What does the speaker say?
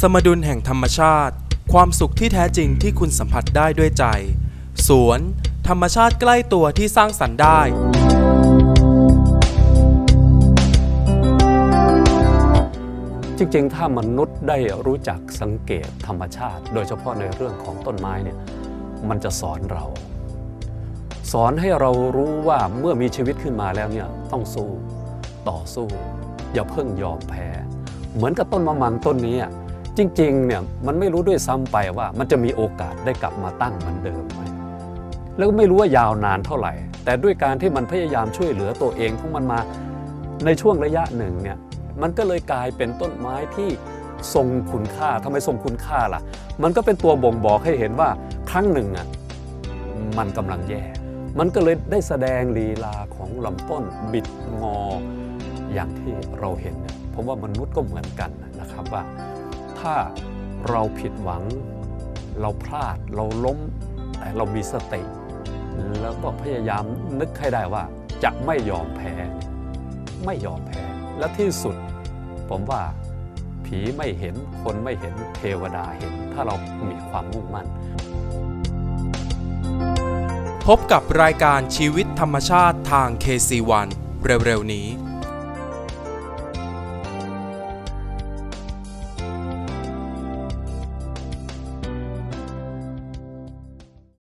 สมดุลแห่งธรรมชาติ ความสุขที่แท้จริงที่คุณสัมผัสได้ด้วยใจ สวน ธรรมชาติใกล้ตัวที่สร้างสรรค์ได้ จริงๆ ถ้ามนุษย์ได้รู้จักสังเกตธรรมชาติ โดยเฉพาะในเรื่องของต้นไม้เนี่ยมันจะสอนเรา สอนให้เรารู้ว่าเมื่อมีชีวิตขึ้นมาแล้วเนี่ยต้องสู้ต่อสู้ อย่าเพิ่งยอมแพ้ เหมือนกับต้นมะมังต้นนี้ จริงๆเนี่ยมันไม่รู้ด้วยซ้ำไปว่ามันจะมีโอกาสได้กลับมาตั้งเหมือนเดิมไหมแล้วก็ไม่รู้ว่ายาวนานเท่าไหร่ แต่ด้วยการที่มันพยายามช่วยเหลือตัวเองของมันมาในช่วงระยะหนึ่งเนี่ยมันก็เลยกลายเป็นต้นไม้ที่ทรงคุณค่าทำไมทรงคุณค่าล่ะ มันก็เป็นตัวบ่งบอกให้เห็นว่าครั้งหนึ่งอะมันกำลังแย่ มันก็เลยได้แสดงลีลาของลำต้นบิดงออย่างที่เราเห็นเนี่ยผมว่ามนุษย์ก็เหมือนกันนะครับว่า ถ้าเราผิดหวัง เราพลาดเราล้ม แต่เรามีสติ แล้วก็พยายามนึกให้ได้ว่าจะไม่ยอมแพ้ ไม่ยอมแพ้ และที่สุด ผมว่าผีไม่เห็นคนไม่เห็นเทวดาเห็น ถ้าเรามีความมุ่งมั่น พบกับรายการชีวิตธรรมชาติทาง KC1 เร็วๆนี้